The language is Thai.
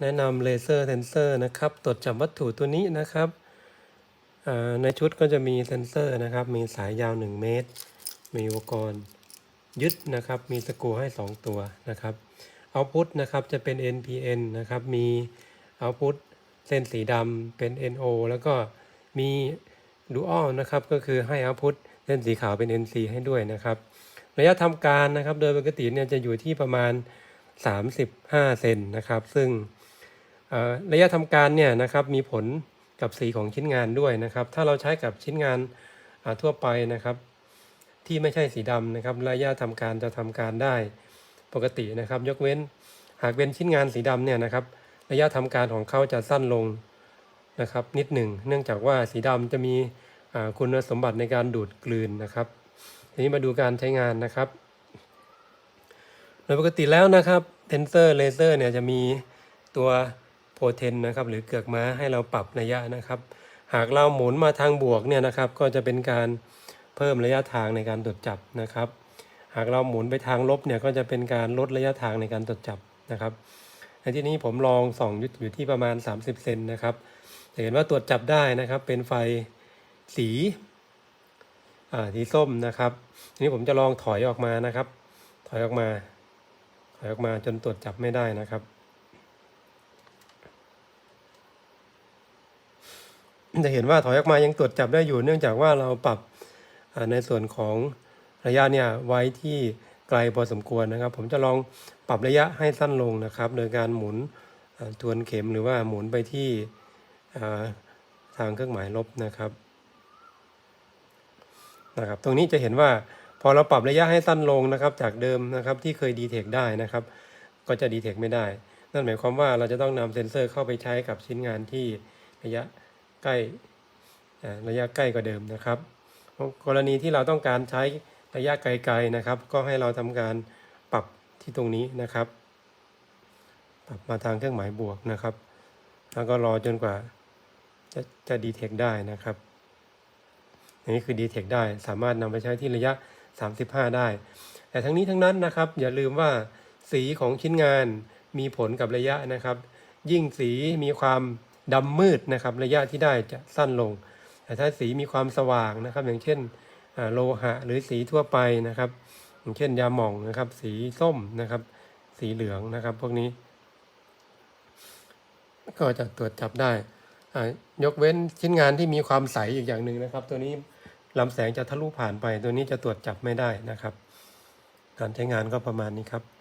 แนะนำเลเซอร์เซนเซอร์นะครับ ตรวจจับวัตถุตัวนี้นะครับในชุดก็จะมีเซนเซอร์นะครับ มีสายยาว 1 เมตร มีอุปกรณ์ยึดนะครับ มีสกูให้ 2 ตัวนะครับเอาพุทนะครับจะเป็น NPN นะครับ มีเอาพุทเส้นสีดำเป็น NO แล้วก็มีดูอัลนะครับ ก็คือให้เอาพุทเส้นสีขาวเป็น NC ให้ด้วยนะครับ ระยะทำการนะครับ โดยปกติเนี่ยจะอยู่ที่ประมาณ 35 เซนนะครับ ซึ่ง ระยะทำการเนี่ยนะครับมีผลกับสีของชิ้นงานด้วยนะครับ ถ้าเราใช้กับชิ้นงานทั่วไปนะครับ ที่ไม่ใช่สีดำนะครับ ระยะทำการจะทำการได้ปกตินะครับ ยกเว้นหากเป็นชิ้นงานสีดำเนี่ยนะครับ ระยะทำการของเขาจะสั้นลงนะครับ นิดหนึ่งเนื่องจากว่าสีดำจะมีคุณสมบัติในการดูดกลืนนะครับทีนี้มาดูการใช้งานนะครับโดยปกติแล้วนะครับเทนเซอร์เลเซอร์เนี่ยจะมีตัว โพเทนนะครับหรือเกือกม้าให้เราปรับระยะนะครับ หากเราหมุนมาทางบวกเนี่ยนะครับ ก็จะเป็นการเพิ่มระยะทางในการตรวจจับนะครับ หากเราหมุนไปทางลบเนี่ยก็จะเป็นการลดระยะทางในการตรวจจับนะครับในที่นี้ผมลองส่องอยู่อยู่ที่ประมาณ 30 เซนนะครับจะเห็นว่าตรวจจับได้นะครับ เป็นไฟสีอ่าสีส้มนะครับทีนี้ผมจะลองถอยออกมานะครับ ถอยออกมา ถอยออกมาจนตรวจจับไม่ได้นะครับ จะเห็นว่าถอยออกมายังตรวจจับได้อยู่ เนื่องจากว่าเราปรับในส่วนของระยะเนี่ยไว้ที่ไกลพอสมควรนะครับ ผมจะลองปรับระยะให้สั้นลงนะครับ โดยการหมุนทวนเข็มหรือว่าหมุนไปที่ทางเครื่องหมายลบนะครับนะครับ ตรงนี้จะเห็นว่าพอเราปรับระยะให้สั้นลงนะครับ จากเดิมนะครับที่เคยดีเทคได้นะครับ ก็จะดีเทคไม่ได้ นั่นหมายความว่าเราจะต้องนำเซ็นเซอร์เข้าไปใช้กับชิ้นงานที่ระยะ ใกล้ระยะใกล้กว่าเดิมนะครับ กรณีที่เราต้องการใช้ระยะไกลๆนะครับ ก็ให้เราทำการปรับที่ตรงนี้นะครับ ปรับมาทางเครื่องหมายบวกนะครับ แล้วก็รอจนกว่าจะจะดีเทคได้นะครับอันนี้คือ d t e c ได้สามารถนำไปใช้ที่ระยะ 35 ได้ แต่ทั้งนี้ทั้งนั้นนะครับ อย่าลืมว่าสีของชิ้นงานมีผลกับระยะนะครับ ยิ่งสีมีความ ดำมืดนะครับ ระยะที่ได้จะสั้นลง แต่ถ้าสีมีความสว่างนะครับ อย่างเช่นโลหะหรือสีทั่วไปนะครับ อย่างเช่นยาหม่องนะครับ สีส้มนะครับ สีเหลืองนะครับ พวกนี้ ก็จะตรวจจับได้ยกเว้นชิ้นงานที่มีความใสอีกอย่างหนึ่งนะครับ ตัวนี้ลำแสงจะทะลุผ่านไป ตัวนี้จะตรวจจับไม่ได้นะครับ การใช้งานก็ประมาณนี้ครับ